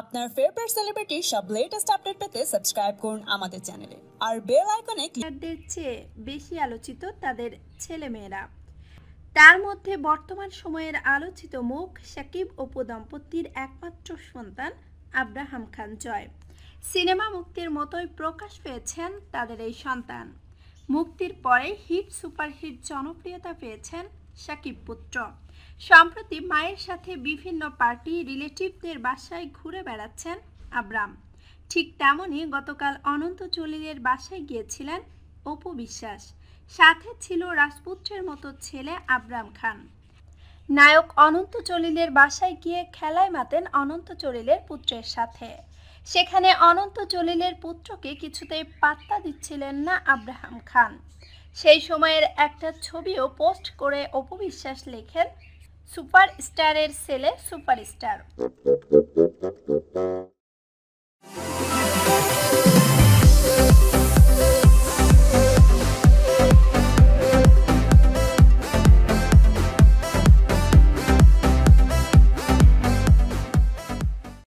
আপনার ফেভারিট সেলিব্রিটির সব latest update পেতে সাবস্ক্রাইব করুন আমাদের চ্যানেলে আর বেল আইকনে ক্লিক চেয়ে বেশি আলোচিত তাদের ছেলেমেয়েরা। তার মধ্যে বর্তমান সময়ের আলোচিত মুখ সাকিব অপু দম্পতির একমাত্র সন্তান আব্রাহাম খান জয়। সিনেমা মুক্তির মতোই প্রকাশ পেয়েছেন তাদের এই সন্তান। মুক্তির পরে হিট সুপারহিট জনপ্রিয়তা পেয়েছেন সাকিব পুত্র। সম্প্রতি মায়ের সাথে বিভিন্ন পার্টি রিলেটিভদের বাসায় ঘুরে বেড়াচ্ছেন আব্রাম। ঠিক তেমনই গতকাল অনন্ত চলিলের বাসায় গিয়েছিলেন অপু বিশ্বাস। সাথে ছিল রাজপুত্রের মতো ছেলে আব্রাম খান। নায়ক অনন্ত চলিলের বাসায় গিয়ে খেলায় মাতেন অনন্ত চলিলের পুত্রের সাথে। সেখানে অনন্ত চলিলের পুত্রকে কিছুতেই পাত্তা দিচ্ছিলেন না আব্রাহাম খান। সেই সময়ের একটা ছবিও পোস্ট করে অপু বিশ্বাস লেখেন সুপারস্টারের ছেলে সুপারস্টার।